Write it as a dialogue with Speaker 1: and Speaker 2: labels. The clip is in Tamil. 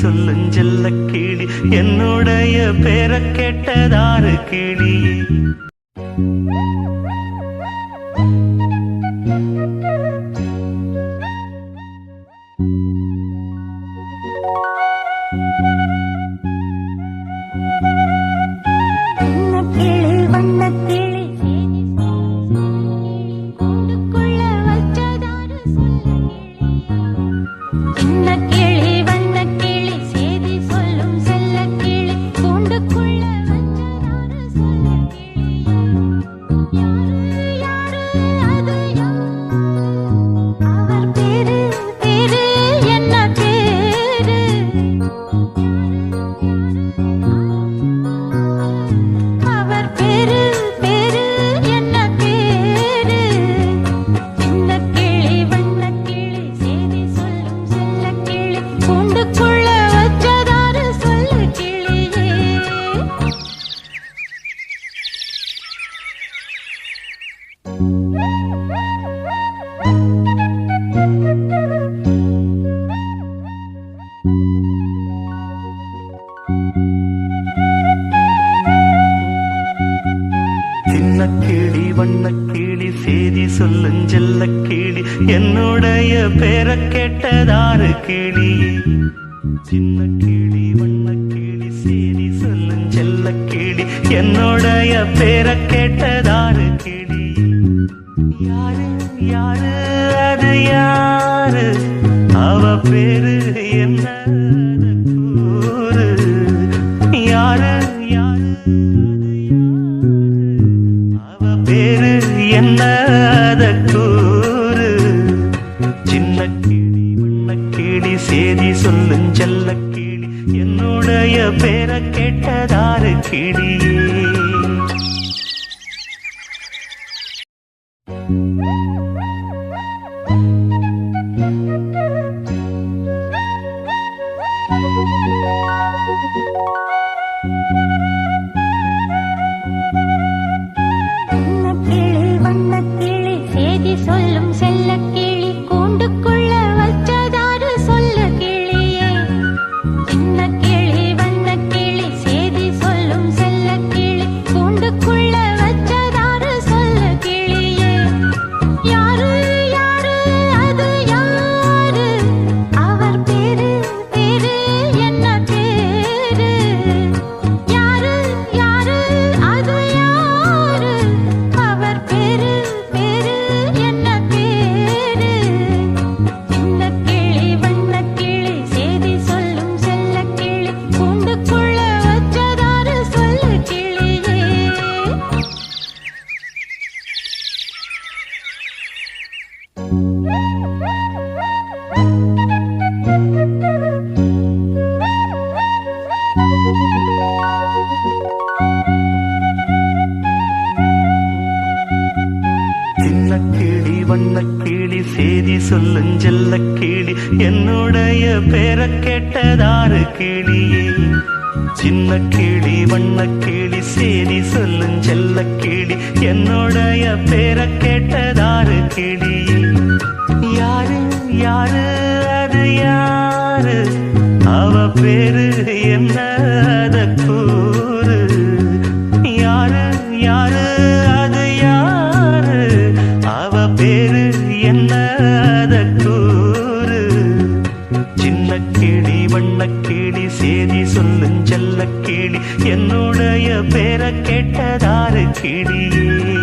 Speaker 1: சொல்லும் செல்ல கிளி என்னுடைய பேர கேட்டதாறு கிளி.
Speaker 2: thank you வண்ண கேளி செய்தி சொல்லும் செல்ல கேளி
Speaker 1: என்னுடைய பேர கேட்டதாறு கேளி. சின்ன கேளி வண்ண கேளி செய்தி சொல்லும் செல்ல கேளி என்னுடைய பேர கேட்டதாறு கேளி. யாரு யாரு அது யாரு? அவ பேரு என்ன? இல்லாத கூறு. சின்ன கிளி உள்ள கிளி சேதி சொல்லும் செல்ல கிளி. என்னுடைய பேரை கேட்டதாறு கிளியே.
Speaker 2: You. சின்ன கிளி சொல்லும் செல்ல கிளி
Speaker 1: என்னுடைய பேரை கேட்டதாறு கிளியே. சின்ன கிளி வண்ண கிளி சேதி சொல்லும் செல்ல கிளி என்னுடைய கேட்டதாறு கிளியே. அவ பேரு என்ன அத கூறு? யாரு யாரு அது யாரு? அவ பேரு என்ன அத கூறு? சின்ன கிளி வண்ண கிளி சேதி சொல்லும் செல்ல கிளி என்னுடைய பேரை கேட்டதாறு கிளியே.